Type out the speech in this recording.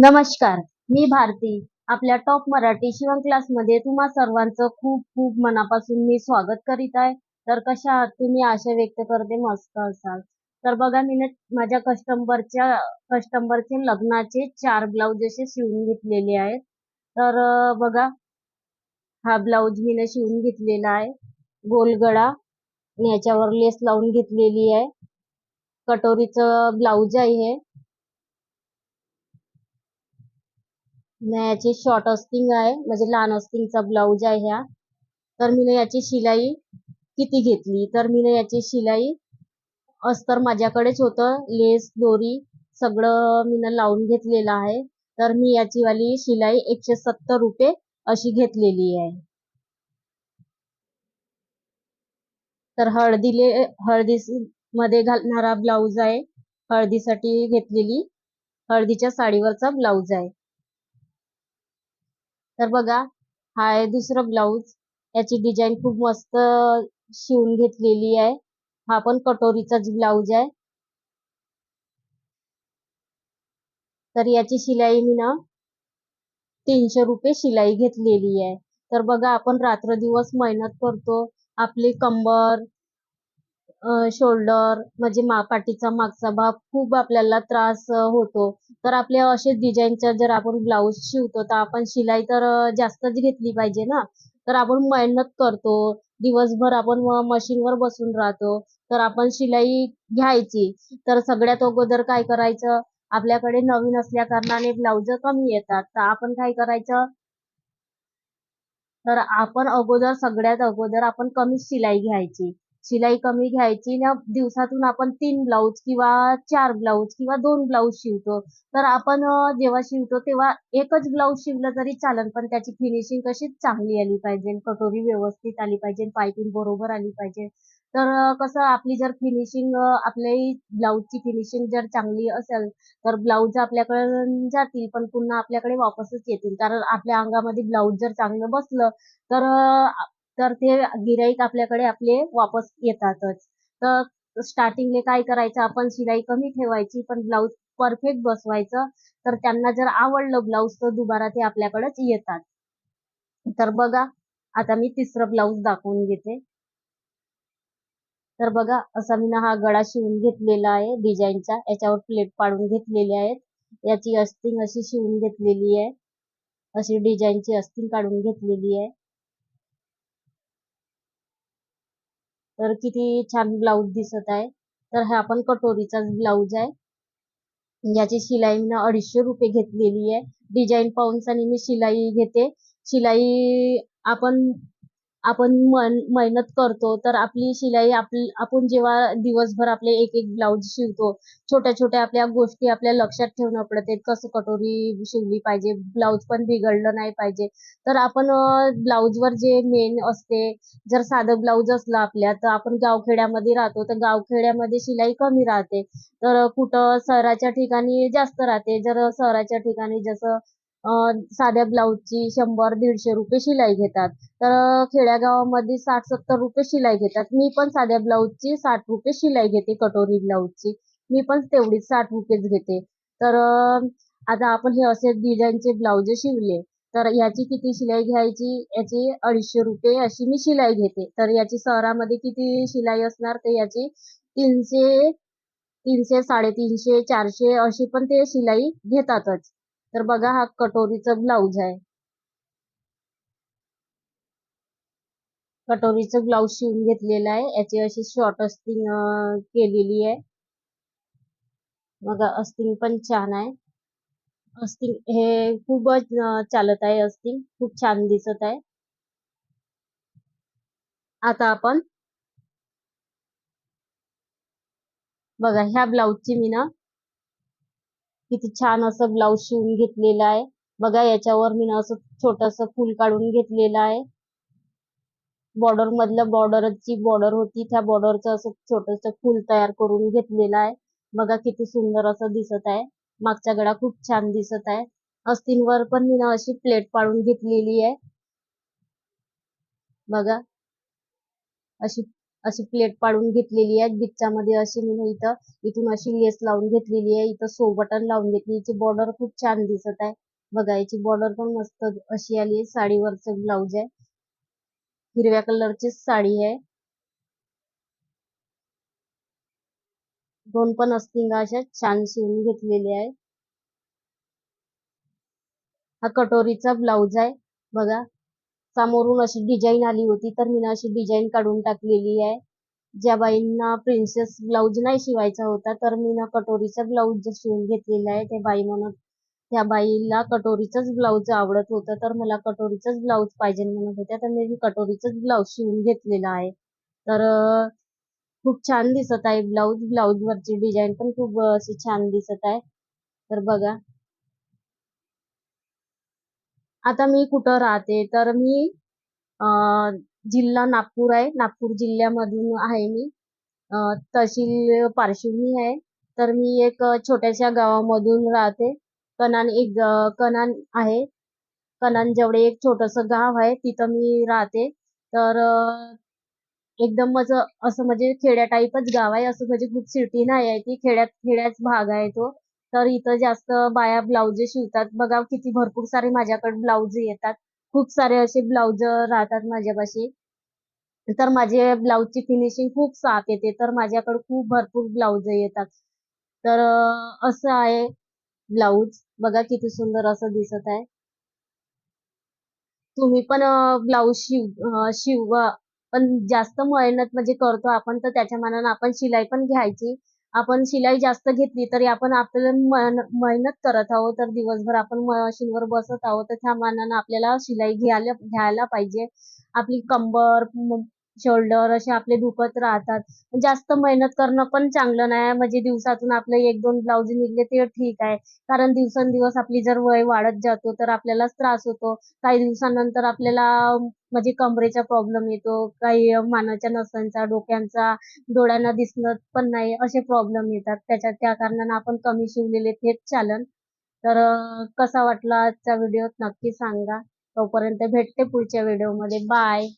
नमस्कार मी भारती. आपल्या टॉप मराठी शिवण क्लासमध्ये तुम्हा सर्वांचं खूप खूप मनापासून मी स्वागत करीत आहे. तर कशा आहात तुम्ही? आशा व्यक्त करते मस्त असाल. तर बघा मी माझ्या कस्टमरच्या कस्टमरचे लग्नाचे चार ब्लाऊज असे शिवून घेतलेले आहेत. तर बघा हा ब्लाऊज मी शिवून घेतलेला आहे. गोलगळा याच्यावर लेस लावून घेतलेली आहे. कटोरीचं ब्लाऊज आहे. हे न याची शॉर्ट अस्टिंग आहे. म्हणजे लहान अस्टिंगचा ब्लाऊज आहे ह्या तर मी याची शिलाई किती घेतली? तर मी याची शिलाई अस्तर माझ्याकडेच होतं. लेस दोरी सगळं मी लावून घेतलेलं आहे. तर मी याची वाली शिलाई एकशे सत्तर रुपये अशी घेतलेली आहे. तर हळदीले हळदी मध्ये घालणारा ब्लाऊज आहे. हळदीसाठी घेतलेली हळदीच्या साडीवरचा ब्लाऊज आहे. तर बघा हा आहे दुसरं ब्लाऊज याची डिझाईन खूप मस्त शिवून घेतलेली आहे. हा पण कटोरीचाच ब्लाऊज आहे. तर याची शिलाई मी ना तीनशे रुपये शिलाई घेतलेली आहे. तर बघा आपण रात्र दिवस मेहनत करतो. आपली कंबर शोल्डर म्हणजे मा पाठीचा मागचा भाग खूप आपल्याला त्रास होतो. तर आपल्या असे डिझाईनचा जर आपण ब्लाऊज शिवतो तर आपण शिलाई तर जास्तच घेतली पाहिजे ना. तर आपण मेहनत करतो. दिवसभर आपण मशीनवर बसून राहतो. तर आपण शिलाई घ्यायची. तर सगळ्यात अगोदर काय करायचं? आपल्याकडे नवीन असल्या कारणाने ब्लाऊज कमी येतात. तर आपण काय करायचं? तर आपण अगोदर सगळ्यात अगोदर आपण कमी शिलाई घ्यायची. शिलाई कमी घ्यायची ना दिवसातून आपण तीन ब्लाऊज किंवा चार ब्लाऊज किंवा दोन ब्लाऊज शिवतो. तर आपण जेव्हा शिवतो तेव्हा एकच ब्लाऊज शिवलं तरी चालेल पण त्याची फिनिशिंग कशी चांगली आली पाहिजे कटोरी व्यवस्थित आली पाहिजे पायपिंग बरोबर आली पाहिजे. तर कसं आपली जर फिनिशिंग आपल्याही ब्लाऊजची फिनिशिंग जर चांगली असेल तर ब्लाऊज आपल्याकडे जातील पण पुन्हा आपल्याकडे वापसच येतील. कारण आपल्या अंगामध्ये ब्लाऊज जर चांगलं बसलं तर तर ते गिराईक आपल्याकडे आपले वापस येतातच. तर स्टार्टिंगले काय करायचं? आपण शिलाई कमी ठेवायची पण ब्लाऊज परफेक्ट बसवायचं. तर त्यांना जर आवडलं ब्लाऊज तर दुबारा ते आपल्याकडेच येतात. तर बघा आता मी तिसरं ब्लाऊज दाखवून घेते. तर बघा असा मी हा गळा शिवून घेतलेला आहे डिझाईनचा. याच्यावर प्लेट पाडून घेतलेले आहेत. याची अस्थिंग अशी शिवून घेतलेली आहे. अशी डिझाईनची अस्थिंग काढून घेतलेली आहे. तर किती छान ब्लाऊज दिसत आहे. तर हा पण कटोरीचाच ब्लाऊज आहे. याची शिलाई मी अडीचशे रुपये घेतलेली आहे. डिझाईन पाहून मी शिलाई घेते. शिलाई आपण आपण मेहनत करतो तर आपली शिलाई आपण जेव्हा दिवसभर आपले एक एक ब्लाऊज शिवतो छोट्या छोट्या आपल्या गोष्टी आपल्या लक्षात ठेवणं पडते कसं कटोरी शिवली पाहिजे ब्लाऊज पण बिघडलं नाही पाहिजे. तर आपण ब्लाऊजवर जे मेन असते जर साधं ब्लाऊज असलं आपल्या तर आपण गावखेड्यामध्ये राहतो तर गावखेड्यामध्ये शिलाई कमी राहते. तर कुठं शहराच्या ठिकाणी जास्त राहते जर शहराच्या ठिकाणी जसं साध्या ब्लाऊजची शंभर दीडशे रुपये शिलाई घेतात. तर खेड्यागावामध्ये साठ सत्तर रुपये शिलाई घेतात. मी पण साध्या ब्लाऊजची साठ रुपये शिलाई घेते कटोरी ब्लाऊजची. मी पण तेवढीच साठ रुपयेच घेते. तर आता आपण हे असे डिझाईनचे ब्लाऊज शिवले तर याची किती शिलाई घ्यायची? याची अडीचशे रुपये अशी मी शिलाई घेते. तर याची शहरामध्ये किती शिलाई असणार? तर याची तीनशे तीनशे साडेतीनशे चारशे अशी पण ते शिलाई घेतातच. तर बघा हा कटोरीचा ब्लाऊज आहे. कटोरीचं ब्लाऊज शिवून घेतलेलं आहे. याची अशी शॉर्ट अस्तिंग केलेली आहे. बघा अस्तिंग पण छान आहे. अस्तिंग हे खूपच चालत आहे अस्तिंग खूप छान दिसत आहे. आता आपण बघा ह्या ब्लाऊजची मी ना किती छान असं ब्लाऊज शिवून घेतलेलं आहे. बघा याच्यावर मी असं छोटस फूल काढून घेतलेलं आहे. बॉर्डर मधलं बॉर्डरची बॉर्डर होती त्या बॉर्डरचं असं छोटस फूल तयार करून घेतलेलं आहे. बघा किती सुंदर असं दिसत आहे. मागचा गळा खूप छान दिसत आहे. अस्तींवर पण मी ना अशी प्लेट पाडून घेतलेली आहे. बघा अशी अशी प्लेट पाडून घेतलेली आहे. बिच्चामध्ये अशी मी इथं इथून अशी लेस लावून घेतलेली आहे. इथं सो बटन लावून घेतली. हिची बॉर्डर खूप छान दिसत आहे. बघा याची बॉर्डर पण मस्त अशी आली आहे. साडीवरचं ब्लाऊज आहे. हिरव्या कलरची साडी आहे. दोन पण अस्तिंगा अशा छान शिवून घेतलेल्या आहे हा कटोरीचा ब्लाऊज आहे. बघा समोरून अशी डिझाईन आली होती तर मी अशी डिझाईन काढून टाकलेली आहे. ज्या बाईंना प्रिन्सेस ब्लाऊज नाही शिवायचा होता तर मी ना कटोरीचा ब्लाऊज शिवून घेतलेला आहे त्या बाई म्हणत त्या बाईला कटोरीचंच ब्लाऊज आवडत होतं तर मला कटोरीचंच ब्लाऊज पाहिजे म्हणत होत्या तर मी कटोरीचंच ब्लाऊज शिवून घेतलेला आहे. तर खूप छान दिसत आहे ब्लाऊज ब्लाऊज वरची डिझाईन पण खूप अशी छान दिसत आहे. तर बघा आता मी कुठं राहते? तर मी जिल्हा नागपूर आहे. नागपूर जिल्ह्यामधून आहे मी. तहसील पारशिवनी आहे. तर मी एक छोट्याशा गावामधून राहते. कनान एक कनान आहे. कनानजवळ एक छोटंसं गाव आहे. तिथं मी राहते. तर एकदम असं असं म्हणजे खेड्या टाईपच गाव आहे. असं म्हणजे खूप सिटी नाही आहे ती. खेड्यात खेड्याच भाग आहे तो. तर इथं जास्त बाया ब्लाउज शिवतात. बघा किती भरपूर सारे माझ्याकडे ब्लाऊज येतात. खूप सारे असे ब्लाऊज राहतात माझ्यापाशी. तर माझे ब्लाऊजची फिनिशिंग खूप साफ येते. तर माझ्याकडे खूप भरपूर ब्लाऊज येतात. तर असं आहे ब्लाऊज बघा किती सुंदर असं दिसत आहे. तुम्ही पण ब्लाऊज शिव शिवा. पण जास्त मेहनत म्हणजे करतो आपण. तर त्याच्या मानानं आपण शिलाई पण घ्यायची. आपण शिलाई जास्त घेतली तरी आपण आपल्याला मेहनत करत आहोत. तर दिवसभर आपण मशीनवर बसत आहोत. तर त्या मानानं आपल्याला शिलाई घ्यायला घ्यायला पाहिजे. आपली कंबर शोल्डर असे आपले दुखत राहतात. जास्त मेहनत करणं पण चांगलं नाही म्हणजे दिवसातून आपले एक दोन ब्लाऊज निघले ते ठीक आहे. कारण दिवसेंदिवस आपली जर वय वाढत जातो तर आपल्यालाच त्रास होतो. काही दिवसानंतर आपल्याला म्हणजे कमरेचा प्रॉब्लेम येतो. काही मानाच्या नसांचा डोक्यांचा डोळ्यांना दिसणं पण नाही असे प्रॉब्लेम येतात. त्याच्या त्या कारणानं आपण कमी शिवलेले तेच चालन. तर कसा वाटला आजचा व्हिडिओ नक्की सांगा. तोपर्यंत भेटते पुढच्या व्हिडिओमध्ये बाय